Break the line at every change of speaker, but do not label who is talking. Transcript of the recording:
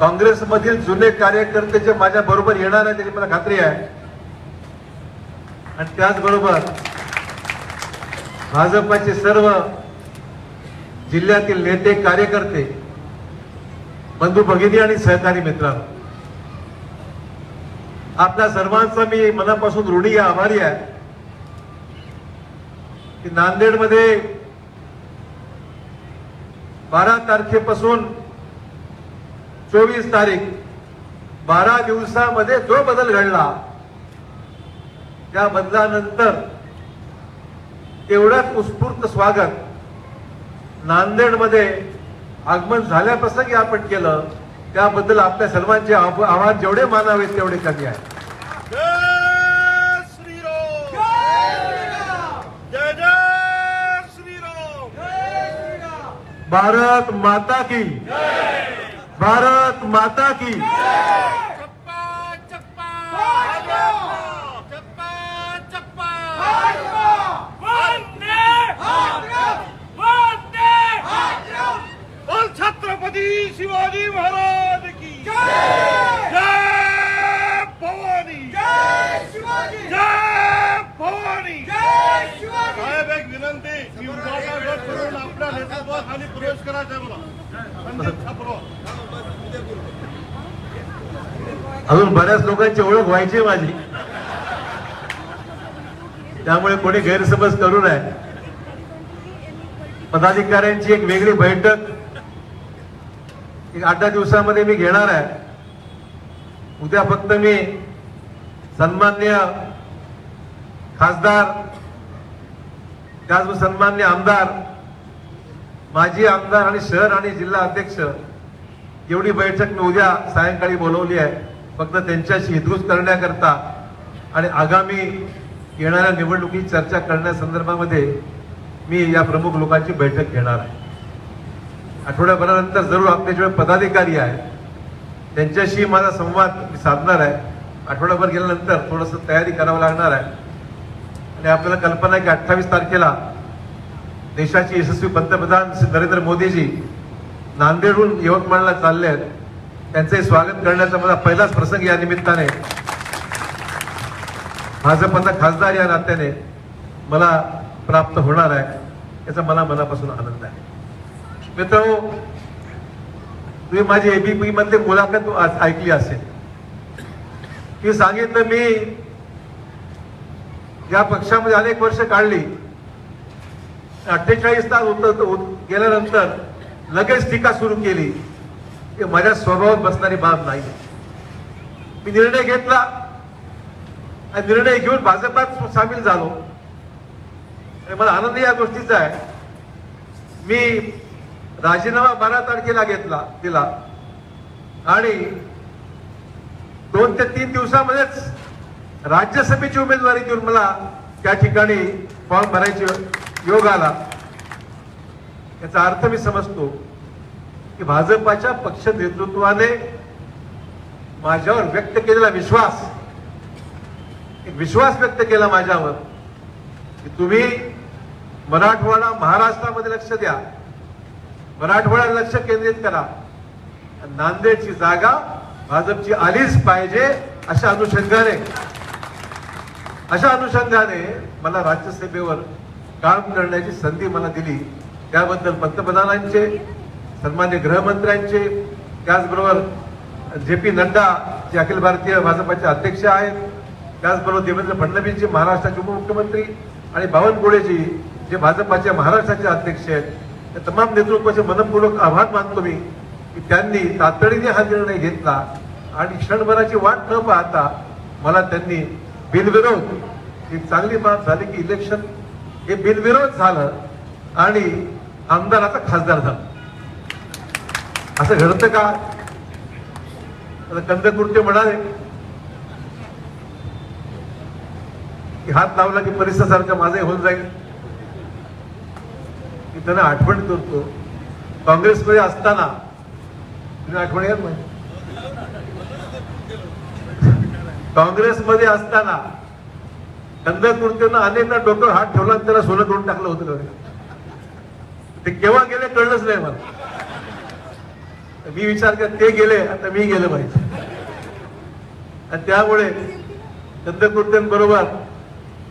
काँग्रेसमधील जुने कार्यकर्ते जे माझ्या बरोबर येणार आहे त्याची मला खात्री आहे. आणि त्याचबरोबर भाजपाचे सर्व जिल्ह्यातील नेते कार्यकर्ते बंधू भगिनी आणि सहकारी मित्रांनो आपल्या सर्वांचा मी मनापासून ऋणी आहे, आभारी आहे की नांदेडमध्ये बारा तारखेपासून चोवीस तारीख बारा दिवसामध्ये जो बदल घडला त्या बदलानंतर तेवढ्याच उत्स्फूर्त स्वागत नांदेडमध्ये आगमन झाल्याप्रसंगी आपण केलं त्याबद्दल आपल्या सर्वांचे आभ- आभार जेवढे मानावेत तेवढे कमी आहे भारत माता की भारत माता की।
चप्पा चप्पा चप्पा चप्पा। वंदे वंदे बोल छत्रपती शिवाजी महाराज की। जय भवानी। जय भवानी। साहेब एक विनंती की उभाटा गट करून आपल्या नेतृत्वाखाली प्रवेश करायचा आहे मला
अजून बऱ्याच लोकांची ओळख व्हायची माझी. त्यामुळे कोणी गैरसमज करू नये. पदाधिकाऱ्यांची एक वेगळी बैठक. एक आठ दहा दिवसामध्ये मी घेणार आहे. उद्या फक्त मी सन्मान्य खासदार त्याचबरोबर सन्मान्य आमदार माजी आमदार आणि शहर आणि जिल्हा अध्यक्ष एवढी बैठक मी उद्या सायंकाळी बोलवली आहे. फक्त त्यांच्याशी हितगुज करण्याकरता आणि आगामी येणाऱ्या निवडणुकी चर्चा करण्यासंदर्भामध्ये मी या प्रमुख लोकांची बैठक घेणार आहे. आठवड्याभरानंतर जरूर आपले पदाधिकारी आहे त्यांच्याशी माझा संवाद मी साधणार आहे. आठवड्याभर गेल्यानंतर थोडंसं तयारी करावं लागणार आहे. आणि आपल्याला कल्पना आहे की अठ्ठावीस तारखेला देशाचे यशस्वी पंतप्रधान श्री नरेंद्र मोदीजी नांदेडहून यवतमाळला चालले आहेत. त्यांचे स्वागत करण्याचा मला पहिलाच प्रसंग या निमित्ताने. भाजपचा खासदार या नात्याने मला प्राप्त होणार आहे. याचा मला मनापासून आनंद आहे. मित्र तुम्ही माझी एबीपी मध्ये मुलाखत ऐकली असेल. की सांगितलं मी या पक्षामध्ये अनेक वर्ष काढली. अठ्ठेचाळीस तास उतर गेल्यानंतर लगेच टीका सुरू केली. की माझ्या स्वभावात बसणारी बाब नाही. मी निर्णय घेतला. आणि निर्णय घेऊन भाजपात सामील झालो. आणि मला आनंद या गोष्टीचा आहे. मी राजीनामा बारा तारखेला घेतला दिला. आणि दोन ते तीन दिवसामध्येच राज्यसभेची उमेदवारी देऊन मला त्या ठिकाणी फॉर्म भरायची योग आला याचा अर्थ मी समजतो की भाजपाच्या पक्ष नेतृत्वाने माझ्यावर व्यक्त केलेला विश्वास एक विश्वास व्यक्त केला माझ्यावर की तुम्ही मराठवाडा महाराष्ट्रामध्ये लक्ष द्या. मराठवाड्याला लक्ष केंद्रित करा. नांदेडची जागा भाजपची आलीच पाहिजे अशा अनुषंगाने. अशा अनुषंगाने मला राज्यसभेवर काम करण्याची संधी मला दिली. त्याबद्दल पंतप्रधानांचे सन्मान्य गृहमंत्र्यांचे त्याचबरोबर जे पी नड्डा जे अखिल भारतीय भाजपाचे अध्यक्ष आहेत त्याचबरोबर देवेंद्र फडणवीसजी महाराष्ट्राचे उपमुख्यमंत्री आणि बावनकुळेजी जे भाजपाचे महाराष्ट्राचे अध्यक्ष आहेत. त्या तमाम नेतृत्वाचे मनपूर्वक आभार मानतो मी की त्यांनी तातडीने हा निर्णय घेतला आणि क्षणभराची वाट न पाहता मला त्यांनी बिनविरोध ही चांगली बाब झाली की इलेक्शन हे बिनविरोध झालं आणि आमदाराचा खासदार झाला. असं घडतं का? आता कंदकुर्ते म्हणाले की हात लावला की परिसरासारखं माझे होऊन जाईल. मी त्यांना आठवण करतो. काँग्रेसमध्ये असताना तुम्ही आठवण येत नाही काँग्रेसमध्ये असताना कंदकुर्तेनं अनेकदा डोक्यावर हात ठेवला आणि त्याला सोनं करून टाकलं होतं का ते केव्हा गेले कळलंच नाही मला. मी विचार कर ते गेले आता मी गेलं पाहिजे आणि त्यामुळे चंद्रकृत्यन बरोबर